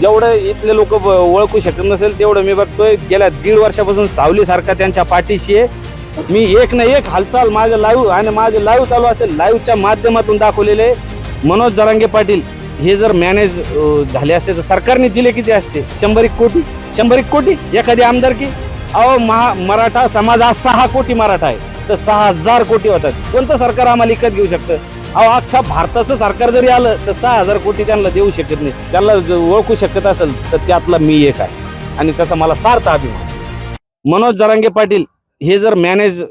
जेवढं इथले लोक ओळखू शकत नसेल तेवढं मी बघतोय. गेल्या दीड वर्षापासून सावली सारखा त्यांच्या पाठीशी आहे. मी एक ना एक हालचाल माझं लाईव्ह आणि माझे लाईव्ह चालू असते लाईव्हच्या माध्यमातून दाखवलेले मनोज जरांगे पाटील हे जर मॅनेज झाले असते तर सरकारने दिले किती असते? शंभर एक कोटी. शंभर एक कोटी? एखादी आमदारकी अहो महा मराठा समाज हा सहा कोटी मराठा आहे. तर सहा हजार कोटी होतात. कोणतं सरकार आम्हाला विकत घेऊ शकतं? अहो अख्खा भारताचं सरकार जरी आलं तर सहा हजार कोटी त्यांना देऊ शकत नाही. त्यांना जर ओळखू शकत असेल तर त्यातला मी एक आहे. आणि त्याचा मला सार्थ अभिमान मनोज जरांगे पाटील हे जर मॅनेज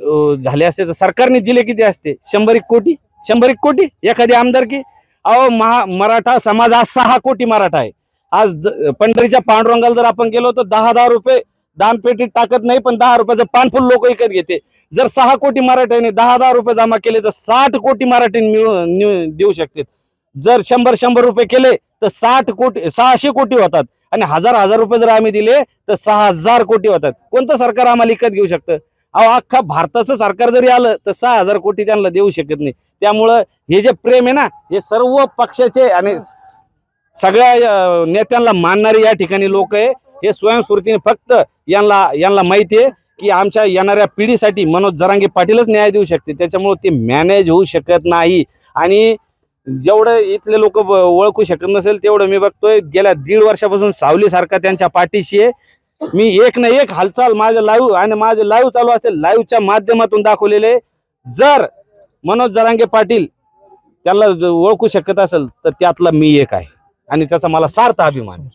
झाले असते तर सरकारने दिले किती असते? शंभर एक कोटी? शंभर एक कोटी? एखादी आमदारकी अहो महा मराठा समाज आज सहा कोटी मराठा आहे. आज पंढरीच्या पांडुरंगाला जर आपण गेलो तर दहा दहा रुपये दानपेटीत टाकत नाही पण दहा रुपयाचं पानफुल लोक विकत घेते. जर सहा कोटी मराठ्यांनी दहा दहा रुपये जमा केले तर साठ कोटी मराठी मिळू- देऊ शकते. जर शंभर शंभर रुपये केले तर साठ कोटी सहाशे कोटी होतात. आणि हजार हजार रुपये जर आम्ही दिले तर सहा हजार कोटी होतात. कोणतं सरकार आम्हाला विकत घेऊ शकतं? अहो अख्खा भारताचं सरकार जरी आलं तर सहा हजार कोटी त्यांना देऊ शकत नाही. त्यामुळं हे जे प्रेम आहे ना हे सर्व पक्षाचे आणि सगळ्या नेत्यांना मानणारे या ठिकाणी लोक आहे. हे स्वयंस्फूर्तीने फक्त यांना यांना माहिती आहे की आमच्या येणाऱ्या पिढीसाठी मनोज जरांगे पाटीलच न्याय देऊ शकते. त्याच्यामुळे ते मॅनेज होऊ शकत नाही. आणि जेवढं इथले लोक ओळखू शकत नसेल तेवढं मी बघतोय गेल्या दीड वर्षापासून सावलीसारखा त्यांच्या पाठीशी आहे. मी एक ना एक हालचाल माझं लाईव्ह आणि माझे लाईव्ह चालू असेल लाईव्हच्या माध्यमातून दाखवलेले जर मनोज जरांगे पाटील त्याला ओळखू शकत असेल तर त्यातला मी एक आहे. आणि त्याचा मला सार्थ अभिमान आहे.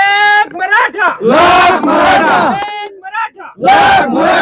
एक मराठा लाख मराठा! एक मराठा लाख मराठा!